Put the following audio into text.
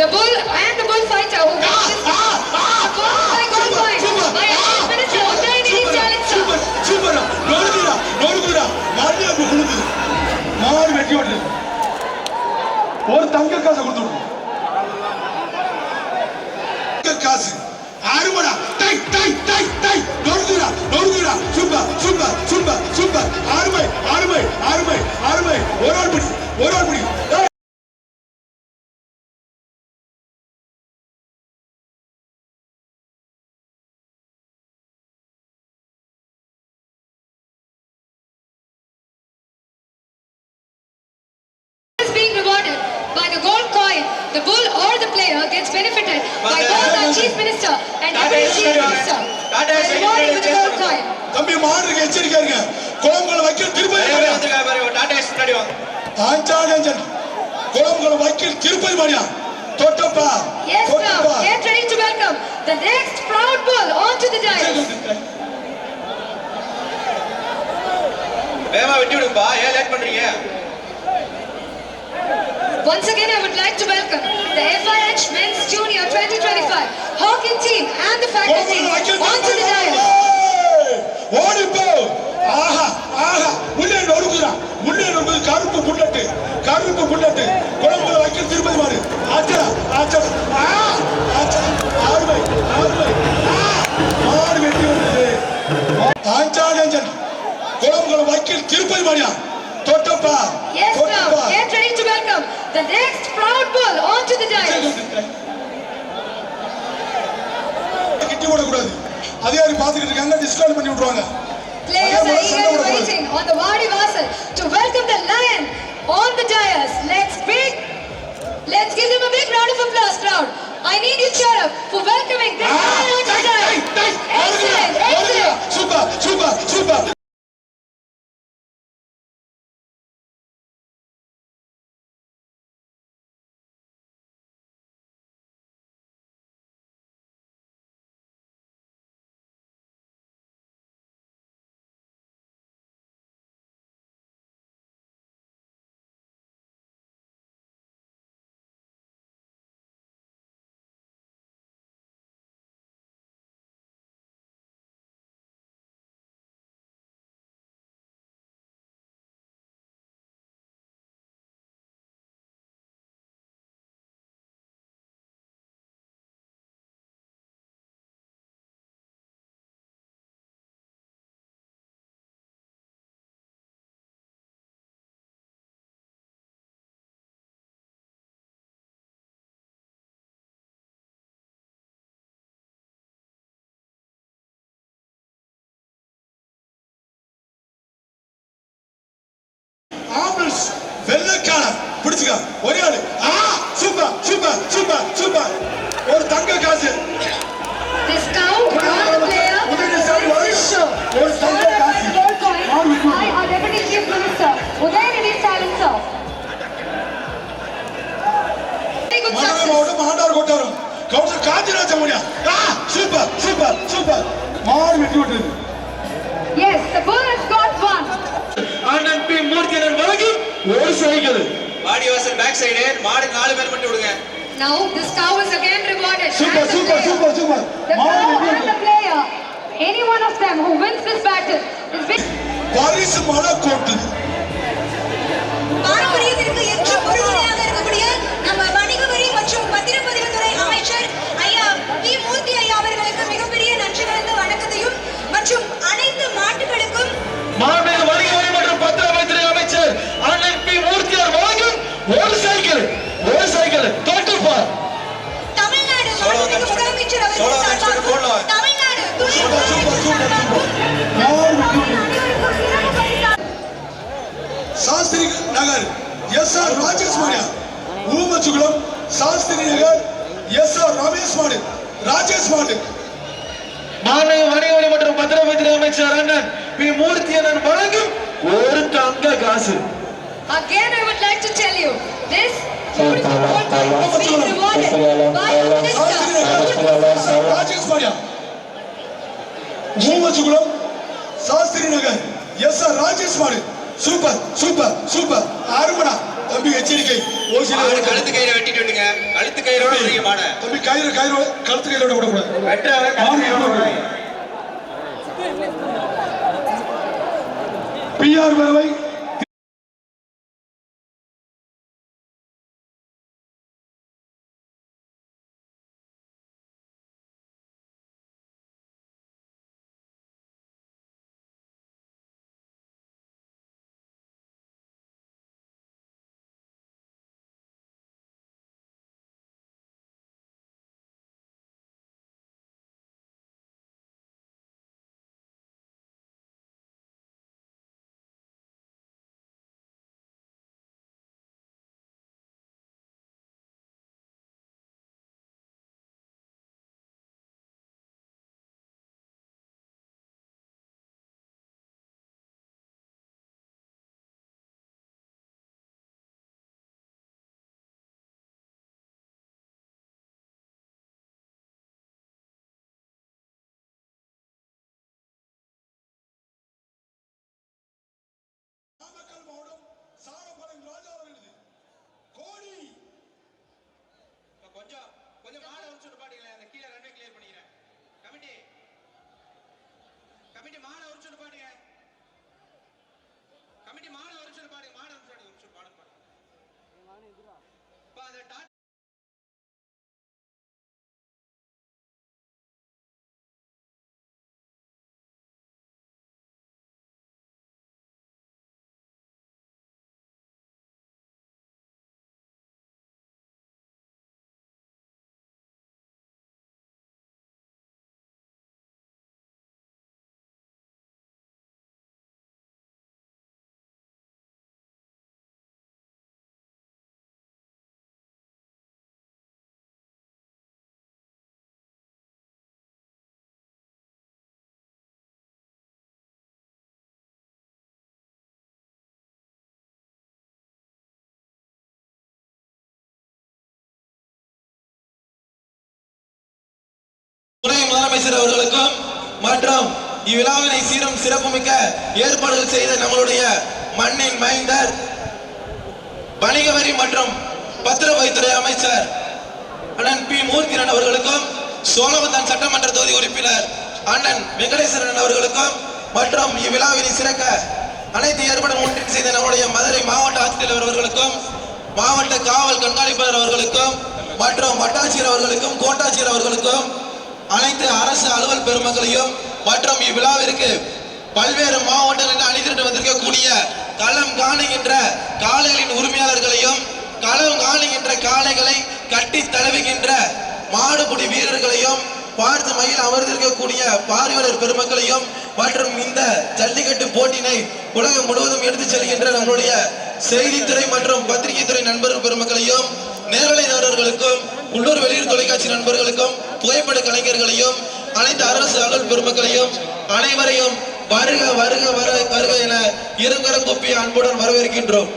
The bull and the bullfighter who wins this goal by goal point by Chief Minister. Super சூப்பரா அப்படி கொடுக்குது மாடு வெட்டி விட்டு ஒரு தங்க காசை கொடுத்து விடு. தங்க காசு அருமடா டை டை டை டை நொறுக்குறா நொறுக்குறா சூப்பர் சூப்பர் சூப்பர் சூப்பர் அருமை அருமை அருமை அருமை ஒரு ஆள் பிடி ஒரு ஆள் பிடி The bull or the player gets benefited by both our Chief Minister and Deputy Chief Minister. Tata By is rewarding with the gold Tata coin. தம்பி மாடுக்கு எச்சரிக்கை இருங்க கோமங்களை வைக்க திருப்பதி நிறைய பேர் மாடியா வந்திருக்காங்க பாரு டாடா ஏஸ் முன்னாடி வாங்க ஆஞ்சாடஞ்சன் கோமங்களை வைக்க திருப்பதி மாடியா தொட்டப்பா Yes, தொட்டப்பா now get ready to welcome the next proud bull onto the dais. வேகமா வெட்டி விடுப்பா ஏன் லேட் பண்றீங்க Once again, I would like to welcome hockey team and the faculty onto the dais. ஓடி போ ஆஹா ஆஹா. உள்ளே நொறுக்குறான் உள்ளே நொறுக்குது. கருப்பு புல்லட்டு. கருப்பு புல்லட்டு. குழம்புல வைக்க திருப்பதி மாடு ஆச்சா ஆச்சா ஆ ஆச்சா ஆறுமை ஆறுமை ஆ மாடு வெட்டி வந்தது ஆஞ்சாடஞ்சன் குழம்புல வைக்க திருப்பதி மாடியா தொட்டப்பா Yes, now தொட்டப்பா get ready to welcome the next proud bull onto the dais. விடக்கூடாது அதிகாரி பார்த்துக்கிட்டு இருக்காங்க டிஸ்கவுண்ட் பண்ணி விட்டுருவாங்க Players are eagerly waiting on the Wadi Vasal to welcome the lion on the dais. Let's big, let's give them a big round of applause, crowd. I need you cheer up for welcoming ambulance வெள்ளக்கான பிடிச்சுக்க. ஒரே ஆளு. ஆ super super super super. ஒரு தங்க காசு. This count cycle வாடி வாசல் back side மாடு நாலு பேர் மட்டும் விடுங்க Now this cow is again rewarded. Super player. Super super The மாடு cow and the player, any one of them who wins this battle is big. பரிசு மழை எஸ் ஆர் ராஜேஷ் மாடியா ஊமச்சுகுளம் சாஸ்திரி நகர் எஸ் ஆர் ரமேஷ் மாடு ராஜேஷ் மாடு. மாண்புமிகு வணிக வரி மற்றும் பத்திரப்பதிவுத்துறை அமைச்சர் அண்ணன் பி. மூர்த்தியன் வழங்கும் ஒரு தங்க காசு. Again, I would like to tell you, this beautiful gold coin is being rewarded by the Shastri. Nagar S R Rajesh Shastri Nagar S R தம்பி எச்சரிக்கை. மாடு ஓடுங்க. கழுத்து கயிறை வெட்டிட்டு விடுங்க கழுத்து கயிறோட விடுங்க மாடை. தம்பி கயிறு கயிறு கழுத்து கையில விடக்கூடாது வெட்டுறவங்க கழுத்து கயிறோட விடுங்க பிஆர் வேலை by the time துணை முதலமைச்சர் அவர்களுக்கும் மற்றும் இவ்விழாவினை சீரும் சிறப்புமிக்க ஏற்பாடுகள் செய்த நம்மளுடைய மண்ணின் மைந்தர் வணிக வரி மற்றும் பத்திரப்பதித்துறை அமைச்சர் அண்ணன் பி. மூர்த்திரன் அவர்களுக்கும் சோழவந்தான் சட்டமன்ற தொகுதி உறுப்பினர் அண்ணன் வெங்கடேஸ்வரன் அவர்களுக்கும் மற்றும் இவ்விழாவினை சிறக்க அனைத்து ஏற்பாடு ஒன்றின் செய்த நம்முடைய மதுரை மாவட்ட ஆட்சித்தலைவர் அவர்களுக்கும் மாவட்ட காவல் கண்காணிப்பாளர் அவர்களுக்கும் மற்றும் வட்டாட்சியர் அவர்களுக்கும் கோட்டாட்சியர் அவர்களுக்கும் அனைத்து அரசு அலுவல் பெருமக்களையும் மற்றும் இவ்விழாவிற்கு பல்வேறு மாவட்டங்களில் அணிதிரண்டு வந்திருக்கக்கூடிய களம் காணுகின்ற காளைகளின் உரிமையாளர்களையும் களம் காணுகின்ற காளைகளை கட்டி தழுவுகின்ற மாடுபுடி வீரர்களையும் பார்த்து மயில் அமர்ந்திருக்கக்கூடிய பார்வையாளர் பெருமக்களையும் மற்றும் இந்த ஜல்லிக்கட்டு போட்டினை உலகம் முழுவதும் எடுத்துச் செல்கின்ற நம்மளுடைய செய்தித்துறை மற்றும் பத்திரிகை துறை நண்பர்கள் பெருமக்களையும் நேரலையாளர்களுக்கும் உள்ளூர் வெளியூர் தொலைக்காட்சி நண்பர்களுக்கும் புகைப்பட கலைஞர்களையும் அனைத்து அரசு அலுவல் பெருமக்களையும் அனைவரையும் வருக வருக வருக வருக என இருங்கரம் கூப்பி அன்புடன் வரவேற்கின்றோம்.